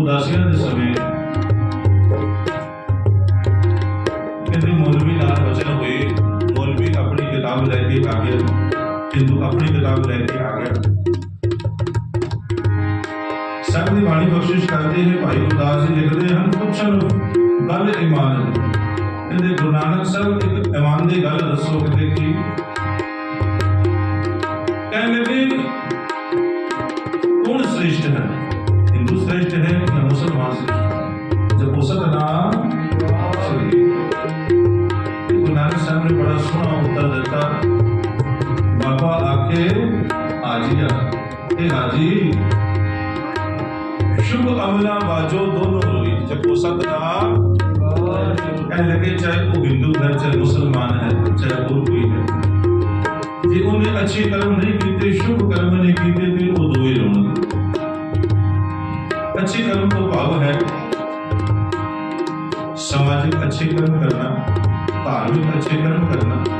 ਉਦਾਸੀਆਂ ਦੇ ਸਮੇਂ ਕਹਿੰਦੇ ਮੌਲਵੀ ਨਾਲ ਬਚਿਆ ਹੋਏ ਮੌਲਵੀ ਆਪਣੀ ਕਿਤਾਬ ਲੈ ਕੇ ਆ ਗਿਆ ਹਿੰਦੂ ਆਪਣੀ ਕਿਤਾਬ ਲੈ ਕੇ ਆ ਗਿਆ। ਸਭ ਬਾਣੀ ਬਖਸ਼ਿਸ਼ ਕਰਦੇ ਨੇ ਭਾਈ ਉਦਾਸ ਜੀ ਲਿਖਦੇ ਹਨ, ਪੁੱਛਣ ਗੱਲ ਇਮਾਨ ਕਹਿੰਦੇ ਗੁਰੂ ਨਾਨਕ ਸਾਹਿਬ, ਇੱਕ ਇਮਾਨ ਦੀ ਗੱਲ ਦੱਸੋ ਕਿਤੇ ਕੀ? ਕਹਿੰਦੇ ਵੀ ਕੌਣ ਸ੍ਰੇਸ਼ਟ ਹੈ? हिंदू श्रेष्ठ है या मुसलमान जब औसत नाम गुरु बड़ा सुना उत्तर देता, बाबा आके आजिया हे आजी, शुभ अमला बाजो दोनों रोई जब औसत नाम लगे, चाहे वो हिंदू है, चाहे मुसलमान है, चाहे गुरु कोई है। ये उन्हें अच्छे कर्म नहीं कीते, शुभ कर्म नहीं कीते अच्छे कर्म तो भाव है। सामाजिक अच्छे कर्म करना धार्मिक अच्छे कर्म करना।